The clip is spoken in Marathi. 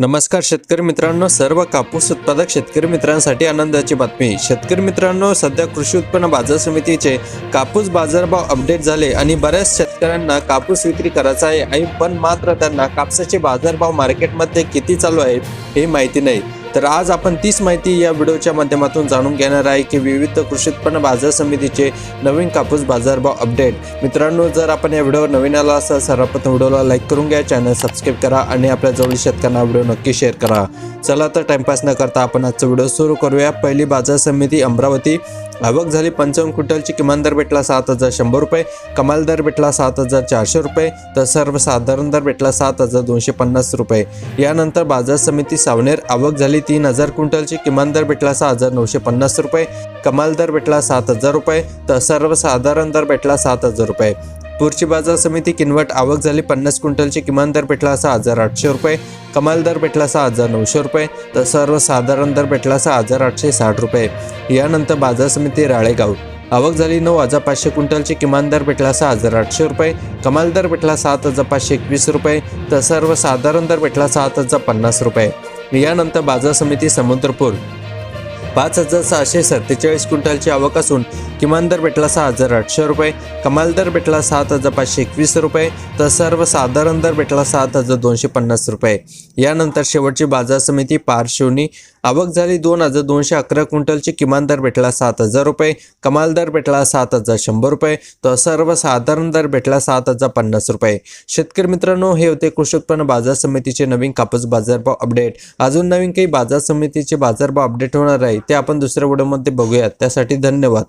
नमस्कार शेतकरी मित्रांनो सर्व कापूस उत्पादक शेतकरी मित्रांसाठी आनंदाची बातमी. शेतकरी मित्रांनो सध्या कृषी उत्पन्न बाजार समितीचे कापूस बाजारभाव अपडेट झाले आणि बऱ्याच शेतकऱ्यांना कापूस विक्री करायचा आहे. आणि पण मात्र त्यांना कापसाचे बाजारभाव मार्केटमध्ये किती चालू आहेत हे माहिती नाही. तर आज आपण तीच माहिती या व्हिडिओच्या माध्यमातून जाणून घेणार आहे की विविध कृषी उत्पन्न बाजार समितीचे नवीन कापूस बाजारभाव अपडेट मित्रांनो जर आपण या व्हिडिओवर नवीन आला असाल सर्वप्रथम व्हिडिओला लाईक करून घ्या चॅनल सबस्क्राईब करा आणि आपल्या जवळील शेतकऱ्यांना व्हिडिओ नक्की शेअर करा. चला तर टाइमपास न करता आपण आजचा व्हिडिओ सुरू करूया. पहिली बाजार समिती अमरावती आवक झाली पंचावन्न क्विंटलची किमान दर भेटला सात हजार शंभर रुपये कमाल दर भेटला सात हजार चारशे रुपये तर सर्वसाधारण दर भेटला सात हजार दोनशे पन्नास रुपये. यानंतर बाजार समिती सावनेर आवक झाली तीन हजार क्विंटलची किमान दर भेटला सहा हजार नऊशे पन्नास रुपये कमाल दर भेटला सात हजार रुपये तर सर्वसाधारण दर भेटला सात हजार रुपये. पुरची बाजार समिती किनवट आवक झाली. पन्नास क्विंटलची किमान दर भेटला सहा हजार आठशे रुपये. कमाल दर भेटला सहा हजार नऊशे रुपये. तर सर्वसाधारण दर भेटला सहा हजार आठशे साठ रुपये. यानंतर बाजार समिती राळेगाव. आवक झाली नऊ हजार पाचशे क्विंटलची किमान दर भेटला सहा हजार आठशे रुपये. कमाल दर भेटला सात हजार पाचशे एकवीस रुपये. तर सर्वसाधारण दर भेटला सात हजार पन्नास रुपये. यानंतर बाजार समिती समुद्रपूर. पाच हजार सहाशे सत्तेचाळीस क्विंटलची आवक असून किमान दर भेटला सहा हजार आठशे रुपये कमाल दर भेटला सात हजार पाचशे एकवीस रुपये तर सर्वसाधारण दर भेटला सात हजार दोनशे पन्नास रुपये. यानंतर शेवटची बाजार समिती पारशिवनी आवक झाली दोन हजार दोनशे अकरा क्विंटलची किमान दर भेटला सात हजार रुपये कमाल दर भेटला सात हजार शंभर रुपये तर सर्वसाधारण दर भेटला सात हजार पन्नास रुपये. शेतकरी मित्रांनो हे होते कृषी उत्पन्न बाजार समितीचे नवीन कापूस बाजारभाव अपडेट. अजून नवीन काही बाजार समितीचे बाजारभाव अपडेट होणार आहे ते आपण दुसऱ्या व्हिडिओमध्ये बघूयात. त्यासाठी धन्यवाद.